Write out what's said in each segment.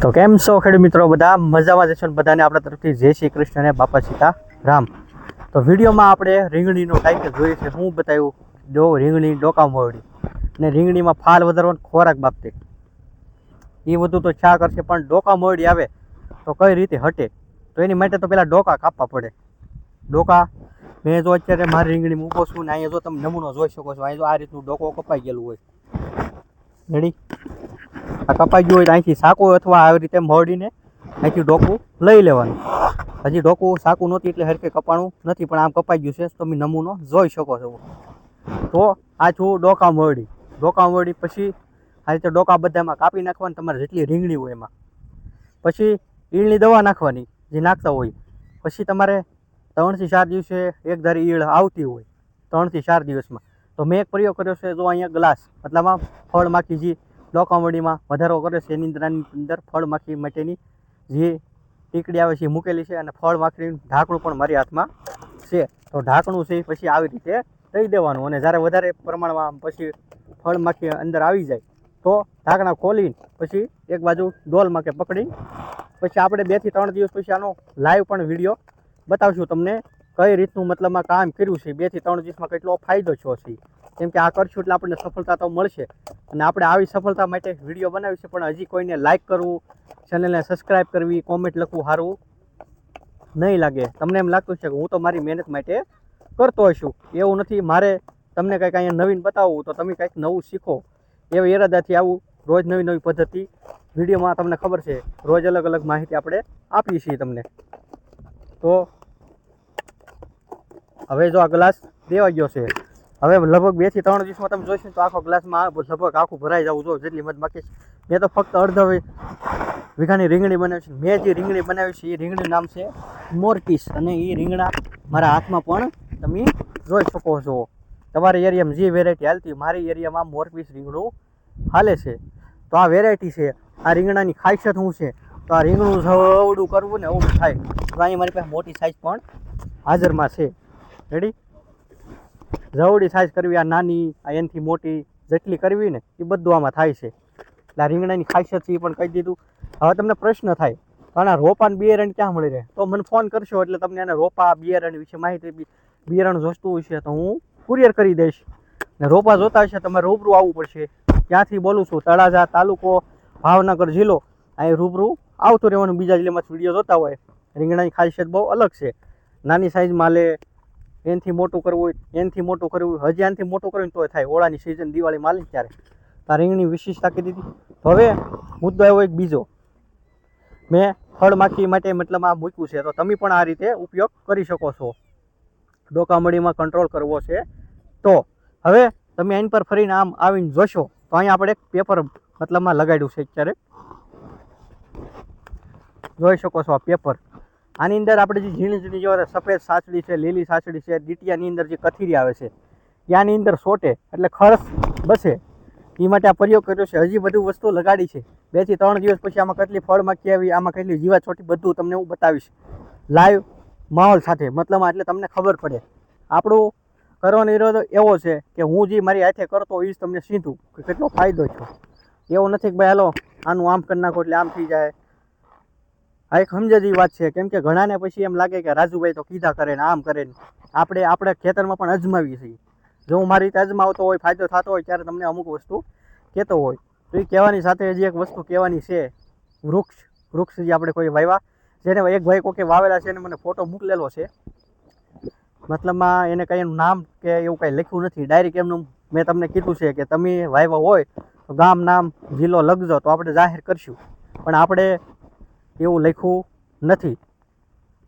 તો કેમ છો ખેડૂત મિત્રો? બધા મજામાં જશો બધાને આપણા તરફથી જય શ્રી કૃષ્ણ અને બાપા સીતા રામ તો વિડીયોમાં આપણે રીંગણીનો ટાઈપ જોઈએ છે. હું બતાવ્યું ડો રીંગણી ડોકામ મોરડી અને રીંગણીમાં ફાલ વધારવાનો ખોરાક બાબતે. એ બધું તો ચા કરશે, પણ ડોકા મોરડી આવે તો કઈ રીતે હટે? તો એની માટે તો પહેલાં ડોકા કાપવા પડે. ડોકા, મેં જો અત્યારે મારી રીંગણી મૂકો છું ને અહીંયા જો તમે નમૂનો જોઈ શકો છો, અહીંયા જો આ રીતનું ડોકો કપાઈ ગયેલું હોય. રેડી? આ કપાઈ ગયું હોય તો અહીંથી સાકો અથવા આવી રીતે મોડીને અહીંથી ડોકું લઈ લેવાનું. હજી ડોકું સાકું નહોતી એટલે હરકે કપાણું નથી, પણ આમ કપાઈ ગયું છે. તમે નમૂનો જોઈ શકો છો. તો આ છું ડોકા મોરડી. ડોકા મોરડી પછી આ રીતે ડોકા બધામાં કાપી નાખવાની, તમારે જેટલી રીંગણી હોય એમાં. પછી ઈળની દવા નાખવાની, જે નાખતા હોય. પછી તમારે ત્રણથી ચાર દિવસે એક ધારી ઈળ આવતી હોય. ત્રણથી ચાર દિવસમાં. તો મેં એક પ્રયોગ કર્યો છે, જો અહીંયા ગ્લાસ મતલબમાં ફળ માખી જે લોકામડીમાં વધારો કર્યો છે, એની અંદર અંદર ફળ માખી માટેની જે ટીકડી આવે છે એ મૂકેલી છે અને ફળ માખીનું ઢાંકણું પણ મારી હાથમાં છે. તો ઢાંકણું છે પછી આવી રીતે દઈ દેવાનું અને જ્યારે વધારે પ્રમાણમાં પછી ફળ માખી અંદર આવી જાય, તો ઢાંકણા ખોલીને પછી એક બાજુ ડોલમાં કે પકડી. પછી આપણે બેથી ત્રણ દિવસ પછી આનો લાઈવ પણ વીડિયો બતાવશું તમને કઈ રીતનું મતલબમાં કામ કર્યું છે? બેથી ત્રણ દિવસમાં કેટલો ફાયદો થયો છે? કેમ કે આ કરશું એટલે આપણને સફળતા તો મળશે. અને આપણે આવી સફળતા માટે વીડિયો બનાવી છે, પણ હજી કોઈને લાઇક કરવું ચેનલને સબસ્ક્રાઈબ કરવી કોમેન્ટ લખવું સારું નહીં લાગે. તમને એમ લાગતું છે કે હું તો મારી મહેનત માટે કરતો હશું એવું નથી. મારે તમને કંઈક અહીંયા નવીન બતાવવું તો તમે કંઈક નવું શીખો. એવા ઈરાદાથી આવું રોજ નવી નવી પદ્ધતિ વિડીયોમાં તમને ખબર છે. રોજ અલગ અલગ માહિતી આપણે આપીએ છીએ તમને. તો હવે જો આ ગ્લાસ દેવા ગયો છે. હવે લગભગ બેથી ત્રણ દિવસમાં તમે જોઈશો તો આખો ગ્લાસમાં લગભગ આખું ભરાઈ જવું જોઈએ, જેટલી મત બાકી મેં તો ફક્ત અડધો વીઘાની રીંગણી બનાવી છે. મેં જે રીંગણી બનાવી છે, એ રીંગણીનું નામ છે મોરકીસ અને એ રીંગણા મારા હાથમાં પણ તમે જોઈ શકો છો. તમારા એરિયામાં જે વેરાયટી હાલતી મારી એરિયામાં મોરપીસ રીંગણું હાલે છે. તો આ વેરાયટી છે. આ રીંગણાની ખાસિયત શું છે? તો આ રીંગણું જવડું કરવું ને અવડું થાય. તો અહીં મારી પાસે મોટી સાઇઝ પણ હાજરમાં છે. રેડી? જવડી સાઈઝ કરવી, આ નાની, આ એનથી મોટી જેટલી કરવી ને, એ બધું આમાં થાય છે. એટલે આ રીંગણાની ખાસિયત છે એ પણ કહી દીધું. હવે તમને પ્રશ્ન થાય આના રોપા અને બિયારણ ક્યાં મળી રહે? તો મને ફોન કરશો, એટલે તમને આના રોપા, બિયારણ વિશે માહિતી બિયારણ જોતું હશે તો હું કુરિયર કરી દઈશ. ને રોપા જોતા હશે તમારે રૂબરૂ આવવું પડશે. ક્યાંથી બોલું છું, તળાજા તાલુકો, ભાવનગર જિલ્લો. અહીં રૂબરૂ આવતું રહેવાનું બીજા જિલ્લામાં વીડિયો જોતા હોય. રીંગણાની ખાસિયત બહુ અલગ છે. નાની સાઈઝમાં લે એનાથી મોટું કરવું હોય, એનથી મોટું કરવું હોય, હજી આનથી મોટું કરવું તોય થાય. ઓળાની સિઝન દિવાળી માલી ત્યારે. આ રીંગણી વિશેષતા કીધી હતી. હવે મુદ્દો એવો એક બીજો. મેં ફળ માખી માટે મતલબ આ મૂક્યું છે. તો તમે પણ આ રીતે ઉપયોગ કરી શકો છો. ડોકામડીમાં કંટ્રોલ કરવો છે. તો હવે તમે એની પર ફરીને આમ આવીને જોશો, તો અહીંયા આપણે એક પેપર મતલબમાં લગાડ્યું છે અત્યારે. જોઈ શકો છો આ પેપર આની અંદર આપણે જે ઝીણી ઝીણી જે સફેદ સાસડી છે, લીલી સાસડી છે દીટિયાની અંદર જે કથીરી આવે છે, ત્યાંની અંદર સોટે એટલે ખર્ચ બસે. એ માટે આ પ્રયોગ કર્યો છે. હજી બધું વસ્તુ લગાડી છે. બેથી ત્રણ દિવસ પછી આમાં કેટલી ફળ માખી આવી, આમાં કેટલી જીવા છોટી બધું તમને હું બતાવીશ. લાઈવ માહોલ સાથે. મતલબમાં એટલે તમને ખબર પડે. આપણું કરવાનો ઈરાદો એવો છે કે હું જે મારી હાથે કરતો એ જ તમને સીધું કે કેટલો ફાયદો છે એવો નથી કે ભાઈ, હાલો, આનું આમ કરી નાખો એટલે આમ થઈ જાય. આ એક સમજેલી વાત છે. કેમ કે ઘણાને પછી એમ લાગે કે રાજુભાઈ તો કીધા કરે ને આમ કરે ને. આપણે આપણે ખેતરમાં પણ અજમાવીએ છીએ. જો હું મારી રીતે અજમાવતો હોય, ફાયદો થતો હોય, ત્યારે તમને અમુક વસ્તુ કહેતો હોય. તો એ કહેવાની સાથે હજી એક વસ્તુ કહેવાની છે. વૃક્ષ વૃક્ષ જે આપણે કોઈ વાવ્યા, જેને એક ભાઈ કોકે વાવેલા છે એને મને ફોટો મોકલેલો છે. મતલબમાં એને કંઈ એનું નામ કે એવું કંઈ લખ્યું નથી. ડાયરેક્ટ એમનું મેં તમને કીધું છે કે તમે વાવ્યા હોય, તો ગામ, નામ, જિલ્લો, લખજો, તો આપણે જાહેર કરશું. પણ આપણે એવું લખ્યું નથી.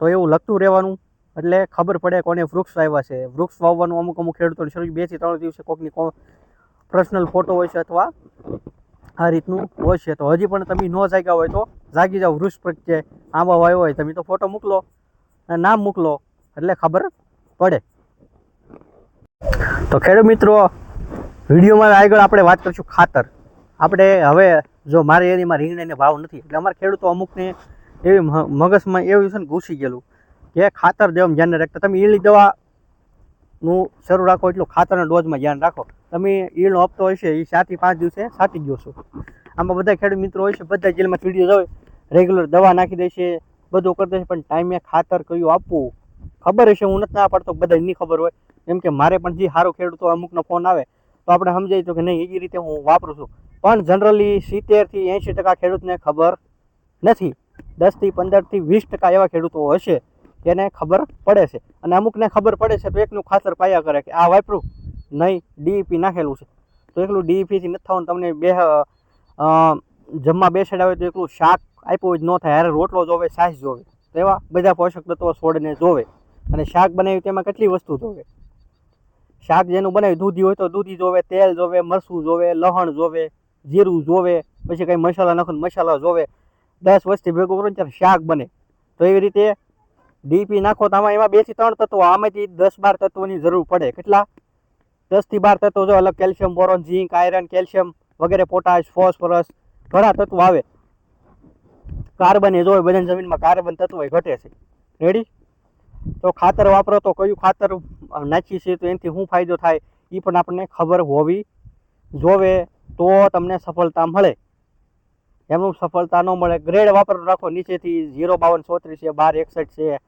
તો એવું લખતું રહેવાનું એટલે ખબર પડે કોને વૃક્ષ વાવ્યા છે. વૃક્ષ વાવવાનું અમુક અમુક ખેડૂતોને શરૂ બેથી ત્રણ દિવસે કોકની કો પર્સનલ ફોટો હોય છે અથવા આ રીતનું હોય છે. તો હજી પણ તમે ન જાગ્યા હોય તો જાગી જાઓ. વૃક્ષ પ્રત્યે આંબા વાવ્યો હોય તમે તો ફોટો મોકલો અને નામ મોકલો એટલે ખબર પડે. તો ખેડૂત મિત્રો, વિડીયોમાં આગળ આપણે વાત કરીશું ખાતર. આપણે હવે જો મારે એરિયામાં રીંગણાને ભાવ નથી. એટલે અમારે ખેડૂતો અમુકને એવી મગજમાં એવું છે ને ઘૂસી ગયેલું કે ખાતર દેવામાં ધ્યાન રાખતા. તમે ઈળની દવાનું શરૂ રાખો એટલું ખાતરના ડોઝમાં ધ્યાન રાખો. તમે ઈળનો હપ્તો હશે એ ચારથી પાંચ દિવસે સાચી ગયો છો. આમાં બધા ખેડૂત મિત્રો હોય છે, બધા જેલમાં વીડિયો જોવે રેગ્યુલર દવા નાખી દે છે, બધું કરી દે છે, પણ ટાઈમે ખાતર કયું આપવું? ખબર હશે, હું નથી ના પાડતો બધા નહીં ખબર હોય. કેમ કે મારે પણ જે સારો ખેડૂતો અમુકનો ફોન આવે, તો આપણે સમજાય તો કે નહીં એ રીતે હું વાપરું છું. પણ જનરલી સિત્તેરથી એંશી ટકા ખેડૂતને ખબર નથી. દસથી પંદરથી વીસ ટકા એવા ખેડૂતો હશે તેને ખબર પડે છે. અને અમુકને ખબર પડે છે તો એકનું ખાતર પાયા કરે કે આ વાપરું, નહીં ડીઈપી નાખેલું છે. તો એકલું ડીઈપીથી નથી થવાનું તમને બે જમવા બેસાડાવે તો એકલું શાક આપ્યું જ ન થાય. હારે રોટલો જોવે છાશ જોવે તો એવા બધા પોષક તત્વો છોડને જોવે. અને શાક બનાવ્યું તેમાં કેટલી વસ્તુ જોવે? શાક જેનું બનાવ્યું, દૂધી હોય તો દૂધી જોવે, તેલ જોવે, મરસું જોવે, લહણ જોવે જીરું જોવે, પછી કંઈ મસાલા નાખો મસાલા જોવે. દસ વસ્તી ભેગું કરો ત્યારે શાક બને. તો એવી રીતે ડીપી નાખો તો આમાં એમાં બેથી ત્રણ તત્વો, આમાંથી દસ બાર તત્વોની જરૂર પડે. કેટલા? દસથી બાર તત્વો જો અલગ calcium, boron, zinc, iron, calcium વગેરે, પોટાશ, ફોસ્ફરસ ઘણા તત્વો આવે. કાર્બન એ જોવે બધા જમીનમાં કાર્બન તત્વો ઘટે છે. રેડી તો ખાતર વાપરો તો કયું ખાતર નાખીએ છીએ તો એનાથી શું ફાયદો થાય? એ પણ આપણને ખબર હોવી જોવે. તો તમને સફળતા મળે. એમનું સફળતા ન મળે. ગ્રેડ વાપર રાખો. નીચેથી ઝીરો, બાવન, ચોત્રીસ છે, બાર, એકસઠ છે,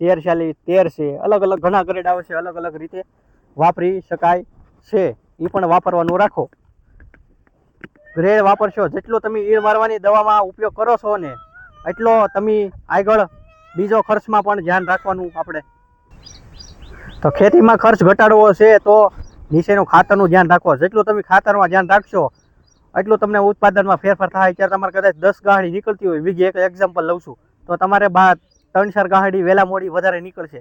તેર, ચાલીસ, તેર છે. અલગ અલગ ઘણા ગ્રેડ આવે છે. અલગ અલગ રીતે વાપરી શકાય છે. એ પણ વાપરવાનું રાખો. ગ્રેડ વાપરશો. જેટલો તમે ઈળ મારવાની દવામાં ઉપયોગ કરો છો ને, એટલો તમે આગળ બીજો ખર્ચમાં પણ ધ્યાન રાખવાનું આપણે. તો ખેતીમાં ખર્ચ ઘટાડવો છે તો નીચેનું ખાતરનું ધ્યાન રાખો. જેટલું તમે ખાતરમાં ધ્યાન રાખશો, એટલું તમને ઉત્પાદનમાં ફેરફાર થાય. ત્યારે તમારે કદાચ દસ ગાહડી નીકળતી હોય, વીઘે એક એક્ઝામ્પલ લઉં છું, તો તમારે બા ત્રણ ચાર ગાહડી વહેલા મોડી વધારે નીકળશે.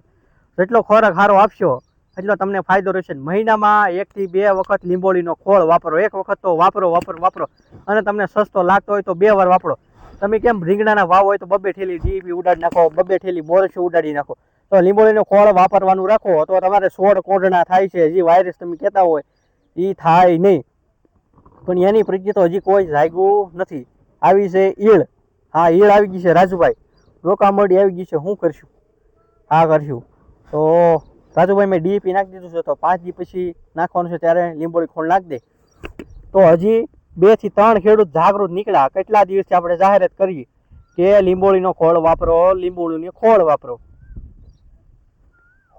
જેટલો ખોરાક સારો આપશો, એટલો તમને ફાયદો રહેશે. મહિનામાં એકથી બે વખત લીંબોળીનો ખોળ વાપરો. એક વખત તો વાપરો વાપરો વાપરો. અને તમને સસ્તો લાગતો હોય તો બે વાર વાપરો. તમે કેમ રીંગણાના વાવ હોય તો બબે ઠેલી જીબી ઉડાડી નાખો, બબે ઠેલી મોરસી ઉડાડી નાખો. તો લીંબોળીનો ખોળ વાપરવાનું રાખો તો તમારે સોળ કોંઢણા થાય છે, જે વાયરસ તમે કહેતા હોય, એ થાય નહીં. પણ એની પ્રત્યે તો હજી કોઈ જાગ્યું નથી. આવી છે ઈળ. હા, ઈળ આવી ગઈ છે રાજુભાઈ. રોકામડી આવી ગઈ છે. શું કરશું? હા, કરશું. તો રાજુભાઈ મેં ડીપી નાખી દીધું છે. તો પાંચ દી પછી નાખવાનું છે ત્યારે લીંબોળી ખોળ નાખી દે. તો હજી બેથી ત્રણ ખેડૂત જાગૃત નીકળ્યા. કેટલા દિવસથી આપણે જાહેરાત કરીએ કે લીંબોળીનો ખોળ વાપરો, લીંબોળીનો ખોળ વાપરો.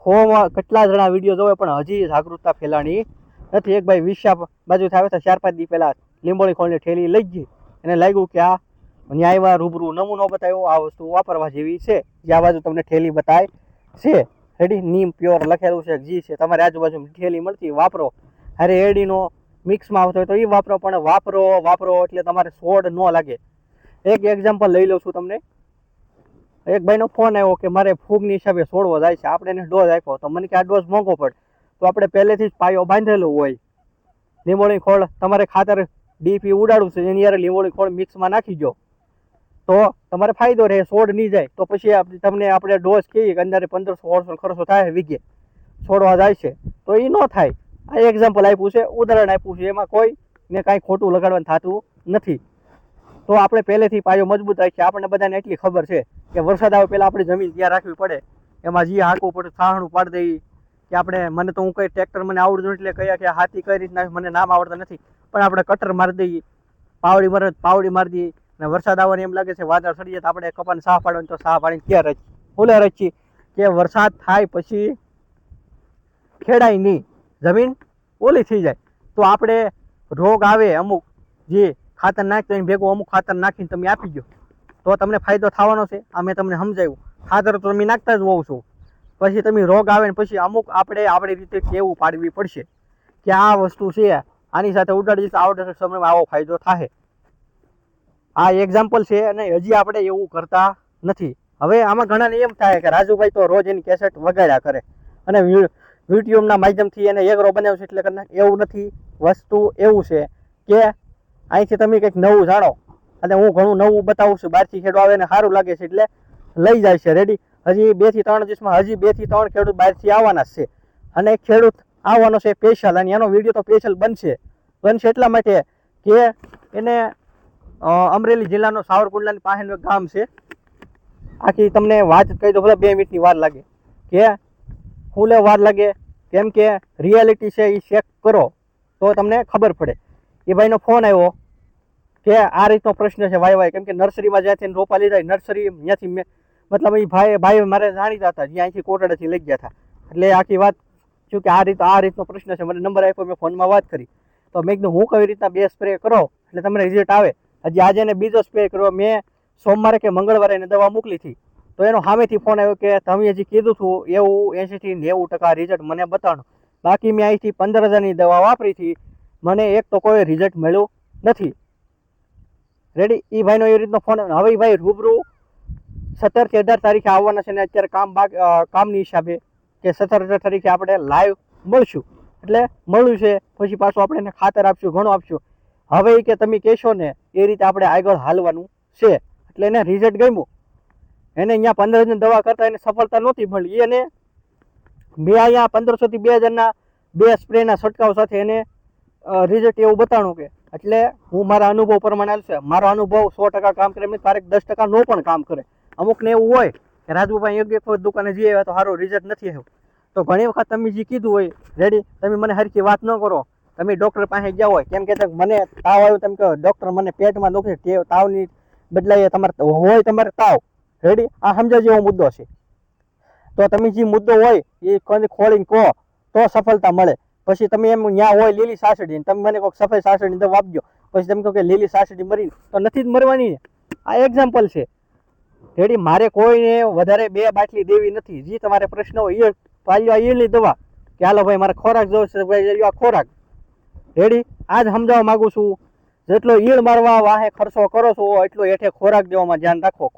હોમાં કેટલા જણા વીડિયો જોવે પણ હજી જાગૃતતા ફેલાણી નથી. એક ભાઈ વિશા બાજુથી આવે તો ચાર પાંચ દી પહેલા લીંબોળી ખોળની ઠેલી લઈ ગઈ. એને લાગ્યું કે આ ન્યાયમાં રૂબરૂ નમૂનો બતાવ્યો, આ વસ્તુ વાપરવા જેવી છે. જે આ બાજુ તમને ઠેલી બતાય છે. રેડી નીમ પ્યોર લખેલું છે, જી છે. તમારે આજુબાજુ ઠેલી મળતી વાપરો. અરે એડીનો મિક્સમાં આવતો હોય તો એ વાપરો, પણ વાપરો વાપરો એટલે તમારે સોડ ન લાગે. એક એક્ઝામ્પલ લઈ લઉં છું તમને. એક ભાઈનો ફોન આવ્યો કે મારે ફૂગની હિસાબે છોડવો જાય છે. આપણે એને ડોઝ આપ્યો તો મને કે આ ડોઝ મોંઘો પડે. તો આપણે પહેલેથી જ પાયો બાંધેલો હોય. લીંબોળી ખોળ તમારે ખાતર ડીપી ઉડાડવું છે. એની યારે લીંબોળી ખોળ મિક્સમાં નાખી દો તો તમારે ફાયદો રહે છોડ નહીં જાય. તો પછી તમને આપણે ડોઝ કહીએ કે અંદર પંદરસો, સોળસો ખર્ચો થાય વીઘે. છોડવા જાય છે. તો એ ન થાય. આ એક્ઝામ્પલ આપ્યું છે, ઉદાહરણ આપ્યું છે. એમાં કોઈ ને કાંઈ ખોટું લગાડવાનું થતું નથી. તો આપણે પહેલેથી પાયો મજબૂત રાખીએ આપણને બધાને એટલી ખબર છે કે વરસાદ આવે પહેલાં આપણી જમીન ત્યાં રાખવી પડે. એમાં જે હાંકવું પડે, છાણું પાડી દઈએ કે આપણે, મને તો હું કઈ ટ્રેક્ટર મને આવડતું એટલે કયા કે હાથી કઈ રીતના મને નામ આવડતા નથી. પણ આપણે કટર મારી દઈએ, પાવડી મારે, પાવડી મારી દઈએ. અને વરસાદ આવવાની એમ લાગે છે વાદળ સડી જાય તો આપણે કપાને સાહ પાડવાની, તો સાહ પાડીને ક્યાં રચી ફૂલે રચી કે વરસાદ થાય પછી ખેડાય નહીં. જમીન ઓલી થઈ જાય. તો આપણે રોગ આવે અમુક જે ખાતર નાખતો એને ભેગું અમુક ખાતર નાખીને તમે આપી દો તો તમને ફાયદો થવાનો છે. આ મેં તમને સમજાવ્યું. ખાતર તો તમે નાખતા જ હોવ છો. પછી તમે રોગ આવે ને પછી અમુક આપણે આપણી રીતે કેવું પાડવી પડશે કે આ વસ્તુ છે, આની સાથે ઉડાડી તો આવડે સમયમાં આવો ફાયદો થાય આ એક્ઝામ્પલ છે અને હજી આપણે એવું કરતા નથી. હવે આમાં ઘણાને એમ થાય કે રાજુભાઈ તો રોજ એની કેસેટ વગાડ્યા કરે. અને યુટ્યુબના માધ્યમથી એને એગરો બનાવ્યો છે એટલે એવું નથી. વસ્તુ એવું છે કે અહીંથી તમે કંઈક નવું જાણો. અને હું ઘણું નવું બતાવું છું. બહારથી ખેડૂત આવે ને સારું લાગે છે એટલે લઈ જાય છે. રેડી હજી બેથી ત્રણ દિવસમાં હજી બેથી ત્રણ ખેડૂત બહારથી આવવાના છે. અને ખેડૂત આવવાનો છે સ્પેશિયલ અને એનો વીડિયો તો સ્પેશિયલ બનશે. બનશે એટલા માટે કે એને અમરેલી જિલ્લાનો સાવરકુંડલાની પાસેનું એક ગામ છે. આખી તમને વાત કહી દો ભલે બે મિનિટની વાર લાગે. કે ફૂલે વાર લાગે? કેમ કે રિયાલિટી છે એ ચેક કરો. તો તમને ખબર પડે. એ ભાઈનો ફોન આવ્યો કે આ રીતનો પ્રશ્ન છે વાય વાય. કેમ કે નર્સરીમાં જ્યાંથી રોપા લીધા નર્સરી ત્યાંથી મેં મતલબ એ ભાઈ ભાઈ મારે જાણીતા હતા જ્યાં અહીંથી કોટડાથી લઈ ગયા હતા. એટલે આખી વાત શું કે આ રીત આ રીતનો પ્રશ્ન છે, મને નંબર આપ્યો, મેં ફોનમાં વાત કરી. તો મેં કીધું, હું કઈ રીતના બે સ્પ્રે કરો? એટલે તમને રિઝલ્ટ આવે. હજી આજે એને બીજો સ્પ્રે કર્યો. મેં સોમવારે કે મંગળવારે એને દવા મોકલી હતી. તો એનો સામેથી ફોન આવ્યો કે, તમે હજી કીધું હતું એવું એંશીથી નેવું ટકા રિઝલ્ટ મને બતાવો બાકી મેં અહીંથી પંદર હજારની દવા વાપરી હતી. મને એક તો કોઈ રિઝલ્ટ મળ્યું નથી. રેડી એ ભાઈનો એ રીતનો ફોન હવે ભાઈ રૂબરૂ સત્તરથી અઢાર તારીખે આવવાના છે ને અત્યારે કામ બાગ કામની હિસાબે કે સત્તર અઢાર તારીખે આપણે લાઈવ મળશું. એટલે મળ્યું છે. પછી પાછું આપણે એને ખાતર આપશું, ઘણું આપશું. હવે કે તમે કહેશો ને, એ રીતે આપણે આગળ હાલવાનું છે. એટલે એને રિઝલ્ટ ગમ્યું. એને અહીંયા પંદર હજાર દવા કરતાં એને સફળતા નહોતી મળી. એને મેં અહીંયા પંદરસોથી બે હજારના બે સ્પ્રેના છંટકાવ સાથે એને રિઝલ્ટ એવું બતાવણું કે, એટલે હું મારા અનુભવ પ્રમાણે હાલશે મારો અનુભવ સો ટકા કામ કરે એમ ક્યારેક દસ ટકા નો પણ કામ કરે. અમુકને એવું હોય કે રાજુભાઈ યોગ્ય કોઈ દુકાને જઈ આવ્યા તો સારું રિઝલ્ટ નથી આવ્યું. તો ઘણી વખત તમે જે કીધું હોય રેડી તમે મને હરખી વાત ન કરો. તમે ડૉક્ટર પાસે ગયા હોય, કેમ કે મને તાવ આવ્યો, તેમ કહો ડૉક્ટર મને પેટમાં દુખે તાવની બદલાય તમારે હોય તમારે તાવ. રેડી આ સમજા જેવો મુદ્દો છે. તો તમે જે મુદ્દો હોય, એ કોઈ ખોલીને કહો, તો સફળતા મળે. પછી તમે એમ ત્યાં હોય લીલી સાસડી તમે મને કોઈક સફેદ સાસડી દવા આપજો. પછી તમે કહો કે લીલી સાસડી મરી તો નથી જ મરવાની આ એક્ઝામ્પલ છે. રેડી, મારે કોઈને વધારે બે બાટલી દેવી નથી. જે તમારે પ્રશ્ન હોય એ પાલ્યો આ ઈયળની દવા. કે હાલો ભાઈ, મારે ખોરાક જોવો છે ભાઈ આ ખોરાક. રેડી, આજ સમજાવવા માગું છું. જેટલો ઈળ મારવા વાહે ખર્ચો કરો છો, એટલો હેઠે ખોરાક દેવામાં ધ્યાન રાખો.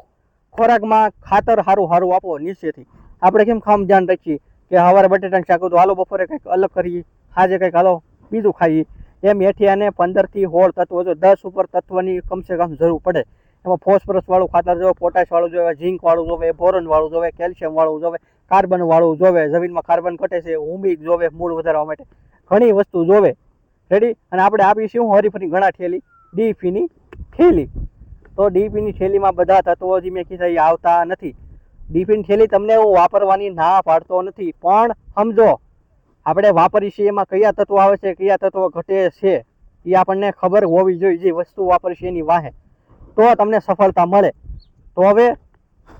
ખોરાકમાં ખાતર સારું સારું આપો નીચેથી. આપણે કેમ ખામ ધ્યાન રાખીએ? કે સવારે બટેટાનું શાક હતું હાલો બપોરે કંઈક અલગ કરીએ. સાંજે કંઈક હાલો, બીજું ખાઈએ. એમ એઠિયાને પંદરથી હોળ તત્વો જો, દસ ઉપર તત્વની કમસે કમ જરૂર પડે. એમાં ફોસ્ફરસ વાળું ખાતર જોવે પોટાશ વાળું જોવે ઝીંકવાળું જોવે બોરનવાળું જોવે કેલ્શિયમવાળું જોવે કાર્બન વાળું જોવે, જમીનમાં કાર્બન ઘટે છે હુમિક જોવે, મૂળ વધારવા માટે. ઘણી વસ્તુ જોવે. રેડી અને આપણે આપીશું હરીફની ઘણા ઠેલી ડીપીની થેલી. તો ડીપીની થેલીમાં બધા તત્વો જે મેં કીધા આવતા નથી. ડીપીની થેલી તમને હું વાપરવાની ના પાડતો નથી. પણ, સમજો. આપણે વાપરીએ છીએ, એમાં કયા તત્વો આવે છે, કયા તત્વો ઘટે છે, એ આપણને ખબર હોવી જોઈએ, જે વસ્તુ વાપરીશું એની વાહે. તો તમને સફળતા મળે. તો હવે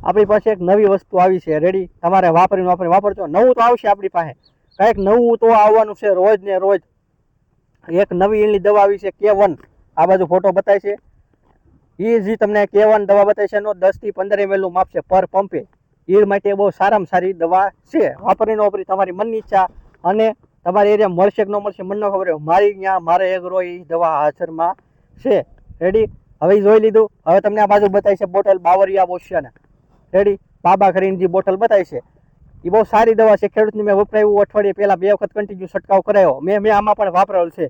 આપણી પાસે એક નવી વસ્તુ આવી છે. રેડી તમારે વાપરીને વાપરીને વાપરજો. નવું તો આવશે આપણી પાસે. કંઈક નવું તો આવવાનું છે રોજ ને રોજ. એક નવી એની દવા આવી છે કે વન આ બાજુ ફોટો બતાય છે. એ જે તમને કે વન દવા બતાય છે, એનો દસથી પંદર એમએલનું માપ છે, પર પંપે એ. માટે બહુ સારામાં સારી દવા છે. વાપરીને વાપરી તમારી મનની ઈચ્છા અને તમારી એરિયા મળશે કે ન મળશે, મને ખબર હોય. મારી ત્યાં મારે એગ્રો એ દવા હાજરમાં છે. રેડી હવે જોઈ લીધું. હવે તમને આ બાજુ બતાવી છે બોટલ બાવરિયા બોશિયાના રેડી બાબા કરીને બોટલ બતાવી છે. એ બહુ સારી દવા છે. ખેડૂતની મેં વપરાયું અઠવાડિયે પહેલાં બે વખત કન્ટિન્યુ છંટકાવ કરાયો. મેં મેં આમાં પણ વાપરેલ છે.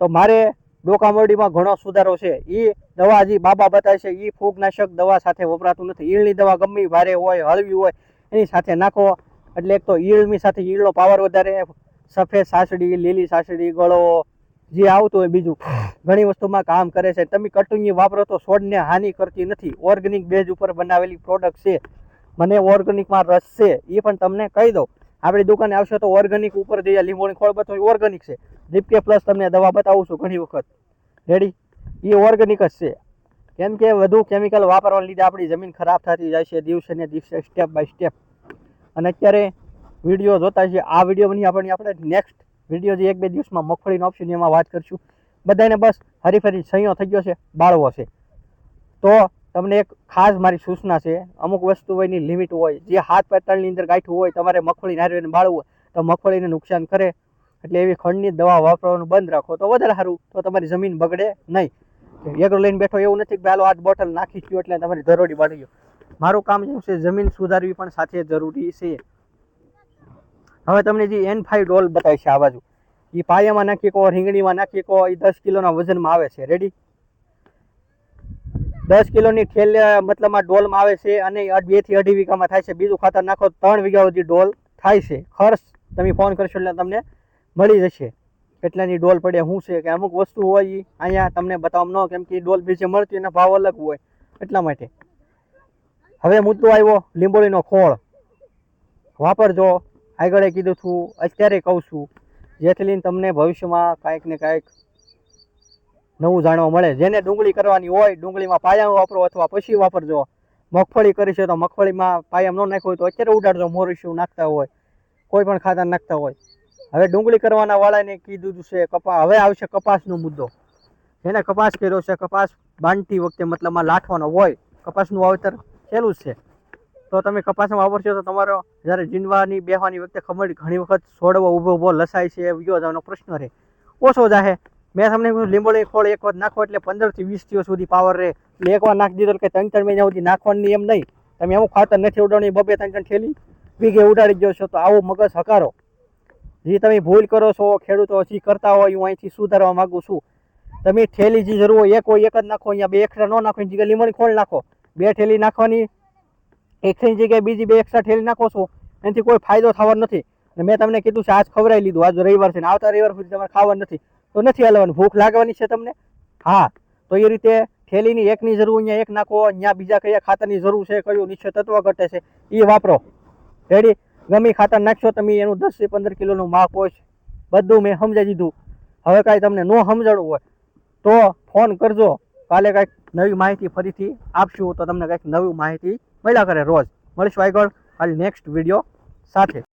તો મારે ડોકામરડીમાં ઘણો સુધારો છે. એ દવા જે બાબા બતાવે છે એ ફૂગનાશક દવા સાથે વપરાતું નથી. ઈળની દવા ગમે ભારે હોય, હળવી હોય, એની સાથે નાખો. એટલે એક તો ઈળની સાથે ઈળનો પાવર વધારે, સફેદ સાસડી, લીલી સાસડી, ગળો, જે આવતું હોય બીજું, ઘણી વસ્તુમાં કામ કરે છે. તમે કટુંગી વાપરો તો છોડને હાનિ કરતી નથી. ઓર્ગેનિક બેઝ ઉપર બનાવેલી પ્રોડક્ટ છે. મને ઓર્ગેનિકમાં રસ છે. એ પણ તમને કહી દઉં. આપણી દુકાને આવશો તો ઓર્ગેનિક ઉપર જઈએ લીંબોની ખોળ બતાવો ઓર્ગેનિક છે. દીપકે પ્લસ તમને દવા બતાવું છું ઘણી વખત. રેડી એ ઓર્ગેનિક જ છે. કેમ કે વધુ કેમિકલ વાપરવાને લીધે આપણી જમીન ખરાબ થતી જાય છે. દિવસે ને દિવસે સ્ટેપ બાય સ્ટેપ અને અત્યારે વીડિયો જોતા છે. આ વીડિયો બની આપણે આપણે નેક્સ્ટ વીડિયો જે એક બે દિવસમાં મગફળીનો ઓપ્શન એમાં વાત કરીશું. બધાને બસ હરીફરી સંયો થઈ ગયો છે, બાળવો છે. તો તમને એક ખાસ મારી સૂચના છે, અમુક વસ્તુ એની લિમિટ હોય, જે હાથ પેટર્નની અંદર ગાંઠું હોય, તમારે મગફળી નારવીને બાળવું તો મગફળીને નુકસાન કરે. એટલે એવી ખંડની દવા વાપરવાનું બંધ રાખો, તો વધારે સારું, તો તમારી જમીન બગડે નહીં. એગ્રો લઈને બેઠો એવું નથી કે હાલો આઠ બોટલ નાખી ગયો એટલે તમારી ધરોડી બાળી ગયો મારું કામ શું છે? જમીન સુધારવી પણ સાથે જરૂરી છે. હવે તમને જે એન ફાઈવ ડોલ બતાવીશ આ બાજુ. એ પાયામાં નાખી કહો રીંગણીમાં નાખી કહો એ દસ કિલોના વજનમાં આવે છે. રેડી દસ કિલોની ઠેલ મતલબમાં ડોલમાં આવે છે અને બેથી અઢી વીઘામાં થાય છે. બીજું ખાતર નાખો, ત્રણ વીઘા સુધી ડોલ થાય છે. ખર્ચ તમે ફોન કરશો એટલે તમને મળી જશે. કેટલાની ડોલ પડે, શું છે કે અમુક વસ્તુ હોય એ અહીંયા તમને બતાવવામાં ન કેમ કે ડોલ બીજે મળતી એના ભાવ અલગ હોય એટલા માટે. હવે મુદ્દો આવ્યો લીંબોળીનો ખોળ. વાપરજો. આગળ કીધું છું, અત્યારે કહું છું, જેથી લઈને તમને ભવિષ્યમાં કાંઈક ને કાંઈક નવું જાણવા મળે. જેને ડુંગળી કરવાની હોય, ડુંગળીમાં પાયા વાપરો અથવા પછી વાપરજો. મગફળી કરી છે તો મગફળીમાં પાયામ ન નાખ્યું હોય તો અત્યારે ઉડાડજો મોરીશું નાખતા હોય. કોઈ પણ ખાતર નાખતા હોય. હવે ડુંગળી કરવાના વાળાને કીધું છે કપા, હવે આવશે કપાસનો મુદ્દો. જેને કપાસ કર્યો છે, કપાસ બાંધતી વખતે મતલબમાં લાઠવાનો હોય, કપાસનું વાવેતર સહેલું જ છે. તો તમે કપાસમાં વાપરશો તો તમારો જ્યારે જીનવાની બેહવાની વખતે ખમણ ઘણી વખત છોડવો ઊભો ઊભો લસાય છે વિયો જવાનો પ્રશ્ન રહે. ઓછો જાહે. મેં તમને કીધું લીંબોળી ખોળ એક વાર નાખો એટલે પંદરથી વીસ દિવસ સુધી પાવર રહે. એટલે એકવાર નાખી દીધો કે ત્રણ ત્રણ મહિના સુધી નાખવાની એમ નહીં. તમે અમુક ખાતર નથી ઉડાડવાની, બબે ત્રણ ત્રણ થેલી વીઘે ઉડાડી દો છો તો આવો મગજ હકારો. જે તમે ભૂલ કરો છો, ખેડૂતો હજી કરતા હોય, હું અહીંથી સુધારવા માંગુ છું. તમે થેલી જે જરૂર હોય, એક હોય, એક જ નાખો, અહીંયા બે એક્સ્ટ્રા ન નાખો જગ્યાએ લીંબોળી ખોળ નાખો. બે ઠેલી નાખવાની એકની જગ્યાએ બીજી બે એક્સ્ટ્રા ઠેલી નાખો છો, એનાથી કોઈ ફાયદો થવાનો નથી. અને મેં તમને કીધું છે, આજ ખવડાવી લીધું, આજ રવિવાર છે ને આવતા રવિવાર સુધી તમારે ખાવાનું નથી. તો નથી હલવાનું, ભૂખ લાગવાની છે તમને? હા, તો એ રીતે થેલીની એકની જરૂર, અહીંયા એક નાખો, અહીંયા બીજા કયા ખાતરની જરૂર છે, કયું નીચે તત્વ ઘટે છે, એ વાપરો. રેડી ગમે ખાતર નાખશો તમે, એનું દસથી પંદર કિલોનું માપ હોય છે. બધું મેં સમજાવી દીધું. હવે કાંઈ તમને ન સમજાડવું હોય, તો ફોન કરજો. કાલે કંઈક નવી માહિતી ફરીથી આપશું તો તમને કાંઈક નવી માહિતી મળ્યા કરે રોજ. મળીશું આગળ. કાલે નેક્સ્ટ વીડિયો સાથે.